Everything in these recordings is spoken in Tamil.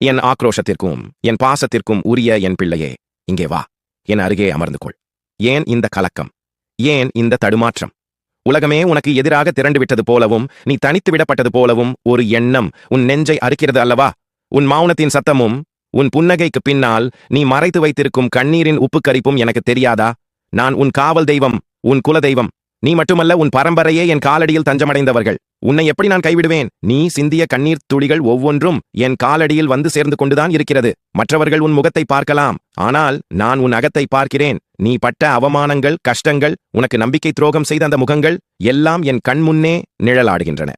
என் ஆக்ரோஷத்திற்கும் என் பாசத்திற்கும் உரிய என் பிள்ளையே இங்கே வா என் அருகே அமர்ந்து கொள் ஏன் இந்த கலக்கம்? ஏன் இந்த தடுமாற்றம்? உலகமே உனக்கு எதிராக திரண்டு விட்டது போலவும் நீ தனித்து விடப்பட்டது போலவும் ஒரு எண்ணம் உன் நெஞ்சை அறுக்கிறது அல்லவா? உன் மௌனத்தின் சத்தமும் உன் புன்னகைக்கு பின்னால் நீ மறைத்து வைத்திருக்கும் கண்ணீரின் உப்புக்கரிப்பும் எனக்கு தெரியாதா? நான் உன் காவல் தெய்வம் உன் குல தெய்வம் நீ மட்டுமல்ல உன் பரம்பரையே என் காலடியில் தஞ்சமடைந்தவர்கள். உன்னை எப்படி நான் கைவிடுவேன்? நீ சிந்திய கண்ணீர் துளிகள் ஒவ்வொன்றும் என் காலடியில் வந்து சேர்ந்து கொண்டுதான் இருக்கிறது. மற்றவர்கள் உன் முகத்தை பார்க்கலாம். ஆனால் நான் உன் அகத்தை பார்க்கிறேன். நீ பட்ட அவமானங்கள் கஷ்டங்கள் உனக்கு நம்பிக்கை துரோகம் செய்த அந்த முகங்கள் எல்லாம் என் கண்முன்னே நிழலாடுகின்றன.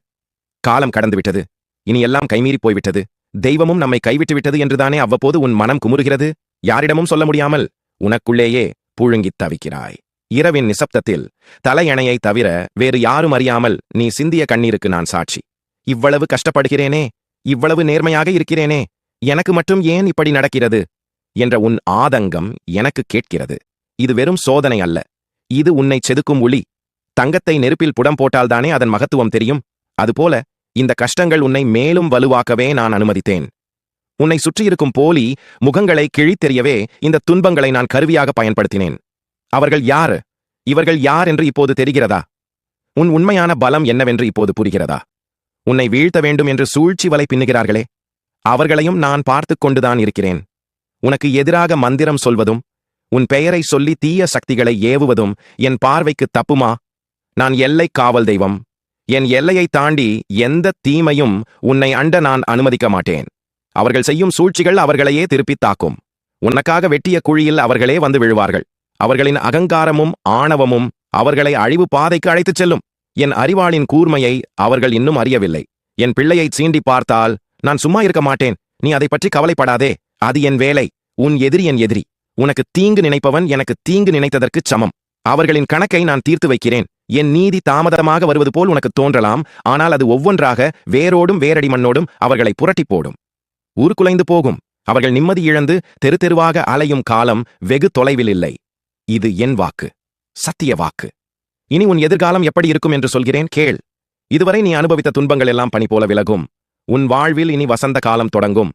காலம் கடந்துவிட்டது. இனி எல்லாம் கைமீறி போய்விட்டது. தெய்வமும் நம்மை கைவிட்டு விட்டது என்றுதானே அவ்வப்போது உன் மனம் குமுறுகிறது? யாரிடமும் சொல்ல முடியாமல் உனக்குள்ளேயே புழுங்கித் தவிக்கிறாய். இரவின் நிசப்தத்தில் தலையணையை தவிர வேறு யாரும் அறியாமல் நீ சிந்திய கண்ணீருக்கு நான் சாட்சி. இவ்வளவு கஷ்டப்படுகிறேனே இவ்வளவு நேர்மையாக இருக்கிறேனே எனக்கு மட்டும் ஏன் இப்படி நடக்கிறது? என்ற உன் ஆதங்கம் எனக்கு கேட்கிறது. இது வெறும் சோதனை அல்ல. இது உன்னை செதுக்கும் ஒளி. தங்கத்தை நெருப்பில் புடம் போட்டால்தானே அதன் மகத்துவம் தெரியும்? அதுபோல இந்த கஷ்டங்கள் உன்னை மேலும் வலுவாக்கவே நான் அனுமதித்தேன். உன்னை சுற்றியிருக்கும் போலி முகங்களை கிழித்தெறியவே இந்த துன்பங்களை நான் கருவியாக பயன்படுத்தினேன். அவர்கள் யாரு? இவர்கள் யார் என்று இப்போது தெரிகிறதா? உன் உண்மையான பலம் என்னவென்று இப்போது புரிகிறதா? உன்னை வீழ்த்த வேண்டும் என்று சூழ்ச்சி வலை பின்னுகிறார்களே. அவர்களையும் நான் பார்த்துக் கொண்டுதான் இருக்கிறேன். உனக்கு எதிராக மந்திரம் சொல்வதும் உன் பெயரை சொல்லி தீய சக்திகளை ஏவுவதும் என் பார்வைக்கு தப்புமா? நான் எல்லை காவல் தெய்வம். என் எல்லையை தாண்டி எந்த தீமையும் உன்னை அண்ட நான் அனுமதிக்க மாட்டேன். அவர்கள் செய்யும் சூழ்ச்சிகள் அவர்களையே திருப்பித் தாக்கும். உனக்காக வெட்டிய குழியில் அவர்களே வந்து விழுவார்கள். அவர்களின் அகங்காரமும் ஆணவமும் அவர்களை அழிவு பாதைக்கு அழைத்துச் செல்லும். என் அறிவாளின் கூர்மையை அவர்கள் இன்னும் அறியவில்லை. என் பிள்ளையை சீண்டி பார்த்தால் நான் சும்மா இருக்க மாட்டேன். நீ அதை பற்றி கவலைப்படாதே. அது என் வேலை. உன் எதிரி என் எதிரி. உனக்கு தீங்கு நினைப்பவன் எனக்கு தீங்கு நினைத்ததற்குச் சமம். அவர்களின் கணக்கை நான் தீர்த்து வைக்கிறேன். என் நீதி தாமதமாக வருவது போல் உனக்கு தோன்றலாம். ஆனால் அது ஒவ்வொன்றாக வேரோடும் வேரடி மண்ணோடும் அவர்களை புரட்டி போடும். ஊருக்குலைந்து போகும். அவர்கள் நிம்மதி இழந்து தெரு தெருவாக அலையும் காலம் வெகு தொலைவில் இல்லை. இது என் வாக்கு சத்திய வாக்கு. இனி உன் எதிர்காலம் எப்படி இருக்கும் என்று சொல்கிறேன் கேள். இதுவரை நீ அனுபவித்த துன்பங்கள் எல்லாம் பணி போல விலகும். உன் வாழ்வில் இனி வசந்த காலம் தொடங்கும்.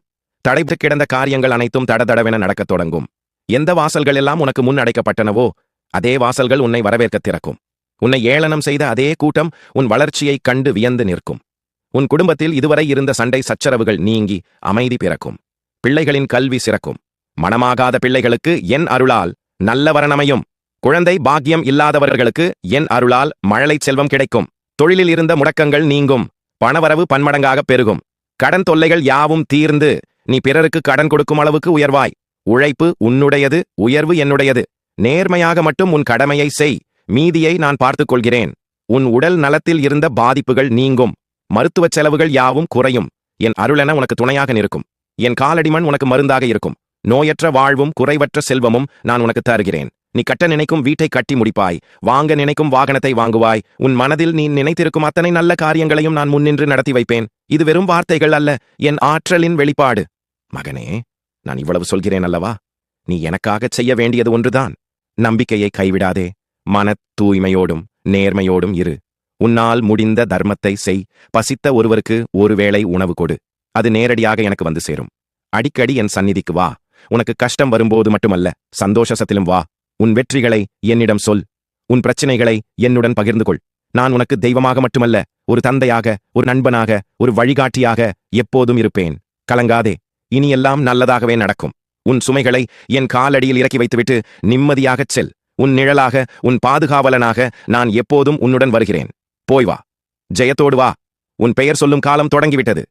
தடைபட்டு கிடந்த காரியங்கள் அனைத்தும் தடதடவென நடக்கத் தொடங்கும். எந்த வாசல்கள் எல்லாம் உனக்கு முன் அடைக்கப்பட்டனவோ அதே வாசல்கள் உன்னை வரவேற்கத் திறக்கும். உன்னை ஏளனம் செய்த அதே கூட்டம் உன் வளர்ச்சியைக் கண்டு வியந்து நிற்கும். உன் குடும்பத்தில் இதுவரை இருந்த சண்டை சச்சரவுகள் நீங்கி அமைதி பிறக்கும். பிள்ளைகளின் கல்வி சிறக்கும். மனமாகாத பிள்ளைகளுக்கு என் அருளால் நல்ல வரணமையும். குழந்தை பாக்கியம் இல்லாதவர்களுக்கு என் அருளால் மழலை செல்வம் கிடைக்கும். தொழிலில் இருந்த முடக்கங்கள் நீங்கும். பணவரவு பன்மடங்காக பெருகும். கடன் தொல்லைகள் யாவும் தீர்ந்து நீ பிறருக்கு கடன் கொடுக்கும் அளவுக்கு உயர்வாய். உழைப்பு உன்னுடையது உயர்வு என்னுடையது. நேர்மையாக மட்டும் உன் கடமையை செய். மீதியை நான் பார்த்துக் கொள்கிறேன். உன் உடல் நலத்தில் இருந்த பாதிப்புகள் நீங்கும். மருத்துவச் செலவுகள் யாவும் குறையும். என் அருளென உனக்கு துணையாக நிற்கும். என் காலடிமண் உனக்கு மருந்தாக இருக்கும். நோயற்ற வாழ்வும் குறைவற்ற செல்வமும் நான் உனக்கு தருகிறேன். நீ கட்ட நினைக்கும் வீட்டை கட்டி முடிப்பாய். வாங்க நினைக்கும் வாகனத்தை வாங்குவாய். உன் மனதில் நீ நினைத்திருக்கும் அத்தனை நல்ல காரியங்களையும் நான் முன்னின்று நடத்தி வைப்பேன். இது வெறும் வார்த்தைகள் அல்ல என் ஆற்றலின் வெளிப்பாடு. மகனே நான் இவ்வளவு சொல்கிறேன் அல்லவா? நீ எனக்காகச் செய்ய வேண்டியது ஒன்றுதான். நம்பிக்கையை கைவிடாதே. மனத் தூய்மையோடும் நேர்மையோடும் இரு. உன்னால் முடிந்த தர்மத்தை செய். பசித்த ஒருவருக்கு ஒருவேளை உணவு கொடு. அது நேரடியாக எனக்கு வந்து சேரும். அடிக்கடி என் சந்நிதிக்கு வா. உனக்கு கஷ்டம் வரும்போது மட்டுமல்ல சந்தோஷத்திலும் வா. உன் வெற்றிகளை என்னிடம் சொல். உன் பிரச்சனைகளை என்னுடன் பகிர்ந்து கொள் நான் உனக்கு தெய்வமாக மட்டுமல்ல ஒரு தந்தையாக ஒரு நண்பனாக ஒரு வழிகாட்டியாக எப்போதும் இருப்பேன். கலங்காதே. இனியெல்லாம் நல்லதாகவே நடக்கும். உன் சுமைகளை என் காலடியில் இறக்கி வைத்துவிட்டு நிம்மதியாகச் செல். உன் நிழலாக உன் பாதுகாவலனாக நான் எப்போதும் உன்னுடன் வருகிறேன். போய் வா. ஜெயத்தோடு வா. உன் பெயர் சொல்லும் காலம் தொடங்கிவிட்டது.